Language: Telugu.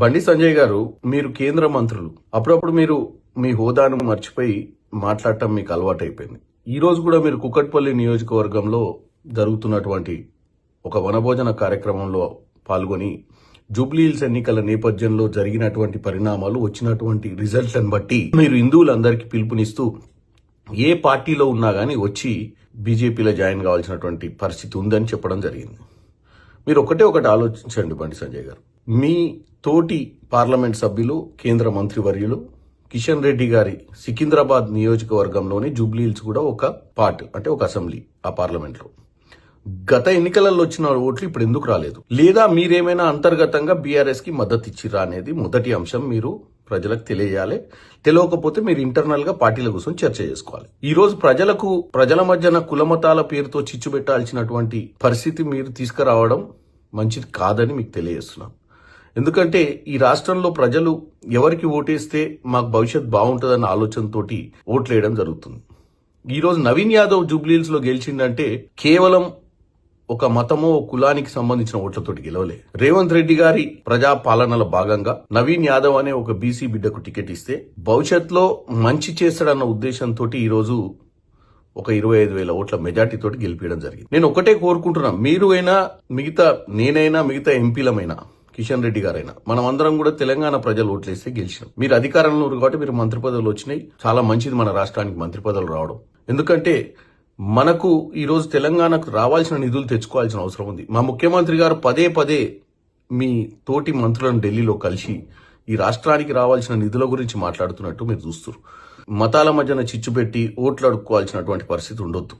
బండి సంజయ్ గారు మీరు కేంద్ర మంత్రులు. అప్పుడప్పుడు మీరు మీ హోదాను మర్చిపోయి మాట్లాడటం మీకు అలవాటైపోయింది. ఈ రోజు కూడా మీరు కుక్కట్పల్లి నియోజకవర్గంలో జరుగుతున్నటువంటి ఒక వనభోజన కార్యక్రమంలో పాల్గొని జూబ్లీహిల్స్ ఎన్నికల నేపథ్యంలో జరిగినటువంటి పరిణామాలు వచ్చినటువంటి రిజల్ట్లను బట్టి మీరు హిందువులందరికీ పిలుపునిస్తూ ఏ పార్టీలో ఉన్నా కానీ వచ్చి బీజేపీలో జాయిన్ కావాల్సినటువంటి పరిస్థితి ఉందని చెప్పడం జరిగింది. మీరు ఒకటే ఒకటి ఆలోచించండి బండి సంజయ్ గారు. మీ తోటి పార్లమెంట్ సభ్యులు కేంద్ర మంత్రివర్యులు కిషన్ రెడ్డి గారి సికింద్రాబాద్ నియోజకవర్గంలోని జూబ్లీహిల్స్ కూడా ఒక పార్ట్ అంటే ఒక అసెంబ్లీ ఆ పార్లమెంట్లో. గత ఎన్నికలలో వచ్చిన ఓట్లు ఇప్పుడు ఎందుకు రాలేదు? లేదా మీరేమైనా అంతర్గతంగా బీఆర్ఎస్కి మద్దతు ఇచ్చిరా అనేది మొదటి అంశం మీరు ప్రజలకు తెలియజేయాలి. తెలియకపోతే మీరు ఇంటర్నల్గా పార్టీల కోసం చర్చ చేసుకోవాలి. ఈ రోజు ప్రజలకు ప్రజల మధ్యన కులమతాల పేరుతో చిచ్చు పెట్టాల్సినటువంటి పరిస్థితి మీరు తీసుకురావడం మంచిది కాదని మీకు తెలియజేస్తున్నాం. ఎందుకంటే ఈ రాష్ట్రంలో ప్రజలు ఎవరికి ఓటేస్తే మాకు భవిష్యత్ బాగుంటుందన్న ఆలోచనతోటి ఓట్లేయడం జరుగుతుంది. ఈరోజు నవీన్ యాదవ్ జూబ్లీహిల్స్లో గెలిచిందంటే కేవలం ఒక మతమో కులానికి సంబంధించిన ఓట్లతోటి గెలవలే. రేవంత్ రెడ్డి గారి ప్రజా పాలనలో భాగంగా నవీన్ యాదవ్ అనే ఒక బీసీ బిడ్డకు టికెట్ ఇస్తే భవిష్యత్తులో మంచి చేస్తాడన్న ఉద్దేశంతో ఈరోజు ఒక ఇరవై ఐదు వేల ఓట్ల మెజార్టీతో గెలిపించడం జరిగింది. నేను ఒకటే కోరుకుంటున్నా మీరు అయినా మిగతా నేనైనా మిగతా ఎంపీలమైనా కిషన్ రెడ్డి గారైనా. మనం అందరం కూడా తెలంగాణ ప్రజలు ఓట్లేస్తే గెలిచినాం. మీరు అధికారంలో ఉన్నారు కాబట్టి మీరు మంత్రి పదవులు వచ్చినాయి. చాలా మంచిది మన రాష్ట్రానికి మంత్రి పదవులు రావడం. ఎందుకంటే మనకు ఈరోజు తెలంగాణకు రావాల్సిన నిధులు తెచ్చుకోవాల్సిన అవసరం ఉంది. మా ముఖ్యమంత్రి గారు పదే పదే మీ తోటి మంత్రులను ఢిల్లీలో కలిసి ఈ రాష్ట్రానికి రావాల్సిన నిధుల గురించి మాట్లాడుతున్నట్టు మీరు చూస్తారు మతాల మధ్యన చిచ్చు పెట్టి ఓట్లు అడుక్కోవాల్సినటువంటి పరిస్థితి ఉండొద్దు.